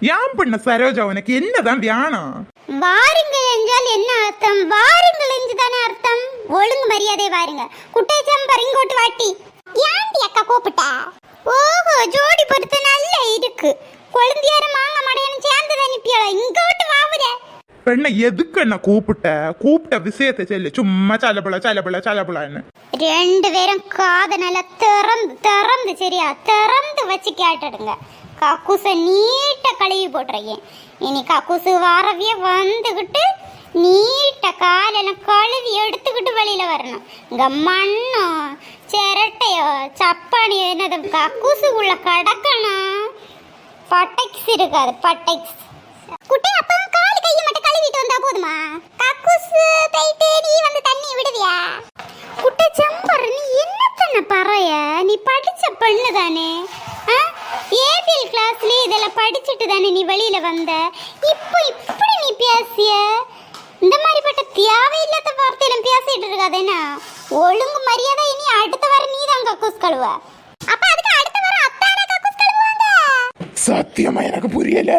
ஏன் பண்ண சரோஜா உனக்கு என்னதான் வேணும் வாருங்கள் என்றால் என்ன அர்த்தம்? வாருங்கள் என்று தானே அர்த்தம்? ஒழுங்கு மரியாதை வாருங்க. குட்டை சம்பர் இங்கோட்டு வாட்டி. ஏன்டி அக்கா கூப்பிட்ட? ஓஹோ ஜோடி பொறுத்து நல்ல இருக்கு. கொழுந்தியாரு மாங்க மடையன்னு சேர்ந்து அனுப்பியல இங்கோட்டு வாவுற பெண்ணை எதுக்கு என்ன கூப்பிட்ட? கூப்பிட்ட விஷயத்தை சொல்லு. சும்மா சலபுல சலபுல சலபுலான்னு. ரெண்டு பேரும் காதை நல்லா திறந்து திறந்து சரியா? திறந்து வச்சு கேட்டுடுங்க. கக்கூசை நீட்ட கழுவி போட்டுறேன். இனி கக்கூசு வரவே வந்துக்கிட்டு நீட்ட காலெல்லாம் கழுவி எடுத்துக்கிட்டு வெளியில் வரணும். இங்க மண்ணோ சிரட்டையோ சப்பானியோ என்னது கக்கூசுக்குள்ள கடக்கணும் பட்டைக்ஸ் இருக்காது பட்டைக்ஸ் குட்டி அப்பா கால் கையை மட்டும் கழுவிட்டு வந்தா போதுமா? கக்கூசு போயிட்டு நீ வந்து தண்ணி விடுவியா? குட்டை ஜம்பர் நீ என்ன பண்ண பறைய? நீ படிச்ச பெண்ணு தானே ஆ? ஏபிஎல் கிளாஸ்ல இதெல்லாம் படிச்சுட்டு தானே நீ வெளியில வந்த? இப்போ இப்படி நீ பேசிய? இந்த மாதிரிப்பட்ட தேவையில்லாத வார்த்தையிலும் பேசிட்டு இருக்காதேனா ஒழுங்கு மரியாதை இனி அடுத்த வாரம் நீ தான் கக்கூஸ் கழுவ. அப்ப அதுக்கு அடுத்த வாரம் அத்தாடா கக்கூஸ் கழுவாங்க சத்தியமா எனக்கு புரியல.